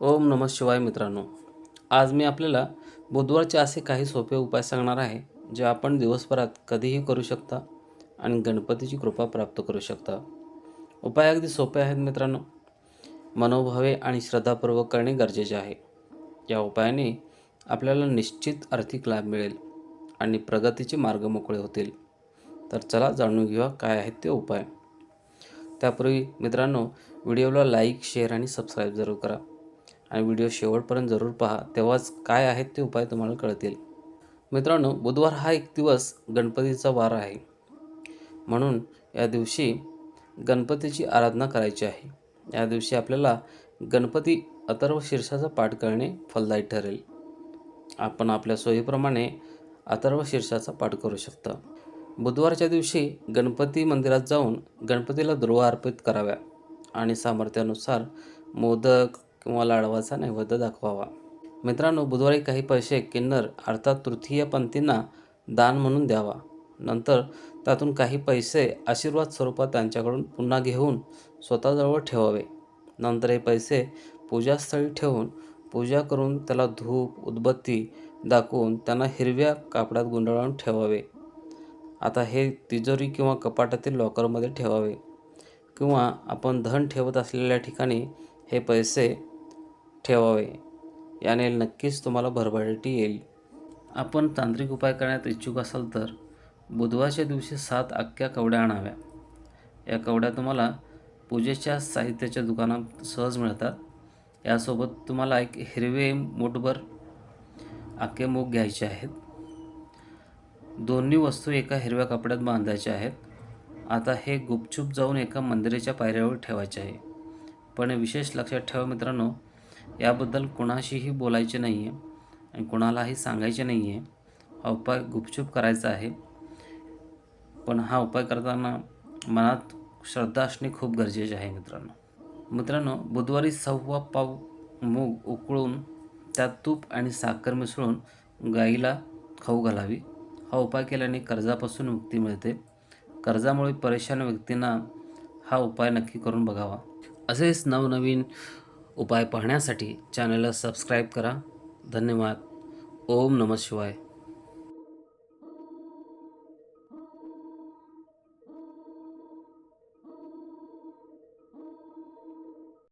ओम नमः शिवाय मित्रांनो. आज मी आपल्याला बुधवारचे असे काही सोपे उपाय सांगणार आहे जे आपण दिवसभरात कधीही करू शकता आणि गणपतीची कृपा प्राप्त करू शकता. उपाय अगदी सोपे आहेत मित्रांनो. मनोभावे आणि श्रद्धापूर्वक करणे गरजेचे आहे. या उपायाने आपल्याला निश्चित आर्थिक लाभ मिळेल आणि प्रगतीचे मार्ग मोकळे होतील. तर चला जाणून घेऊया काय आहेत ते उपाय. त्यापूर्वी मित्रांनो व्हिडिओला लाईक शेअर आणि सबस्क्राईब जरूर करा. आणि व्हिडिओ शेवटपर्यंत जरूर पहा. तेव्हाच काय आहेत ते उपाय तुम्हाला कळतील. मित्रांनो बुधवार हा एक दिवस गणपतीचा वार आहे. म्हणून या दिवशी गणपतीची आराधना करायची आहे. या दिवशी आपल्याला गणपती अथर्व शीर्षाचा पाठ करणे फलदायी ठरेल. आपण आपल्या सोयीप्रमाणे अथर्व शीर्षाचा पाठ करू शकता. बुधवारच्या दिवशी गणपती मंदिरात जाऊन गणपतीला दुर्वा अर्पित कराव्या आणि सामर्थ्यानुसार मोदक किंवा लाडवाचा नैवेद्य दाखवावा. मित्रांनो बुधवारी काही पैसे किन्नर अर्थात तृतीय पंथींना दान म्हणून द्यावा. नंतर त्यातून काही पैसे आशीर्वाद स्वरूपात त्यांच्याकडून पुन्हा घेऊन स्वतःजवळ ठेवावे. नंतर हे पैसे पूजास्थळी ठेवून पूजा करून त्याला धूप उदबत्ती दाखवून त्यांना हिरव्या कापडात गुंडाळून ठेवावे. आता हे तिजोरी किंवा कपाटातील लॉकरमध्ये ठेवावे. किंवा आपण धन ठेवत असलेल्या ठिकाणी हे पैसे ठेवावे. याने नक्कीच तुम्हाला भरभराटी येईल. आपण तांत्रिक उपाय करण्यात इच्छुक असाल तर बुधवारच्या दिवशी सात अख्ख्या कवड्या आणाव्या. या कवड्या तुम्हाला पूजेच्या साहित्याच्या दुकानात सहज मिळतात. यासोबत तुम्हाला एक हिरवे मूठभर अख्खे मूग घ्यायचे आहेत. दोन्ही वस्तू एका हिरव्या कपड्यात बांधायच्या आहेत. आता हे गुपचूप जाऊन एका मंदिराच्या पायऱ्यावर ठेवायचे आहे. पण विशेष लक्षात ठेवा मित्रांनो याबद्दल कोणाशीही बोलायचे नाही आहे आणि कोणालाही सांगायचे नाही आहे हा उपाय गुपचूप करायचा आहे. पण हा उपाय करताना मनात श्रद्धा असणे खूप गरजेचे आहे मित्रांनो. मित्रांनो बुधवारी सव्वा पाव मूग उकळून त्यात तूप आणि साखर मिसळून गाईला खाऊ घालावी. हा उपाय केल्याने कर्जापासून मुक्ती मिळते. कर्जामुळे परेशान व्यक्तींना हा उपाय नक्की करून बघावा. असेच नवनवीन उपाय पाहण्यासाठी चॅनलला सबस्क्राईब करा. धन्यवाद. ओम नमः शिवाय.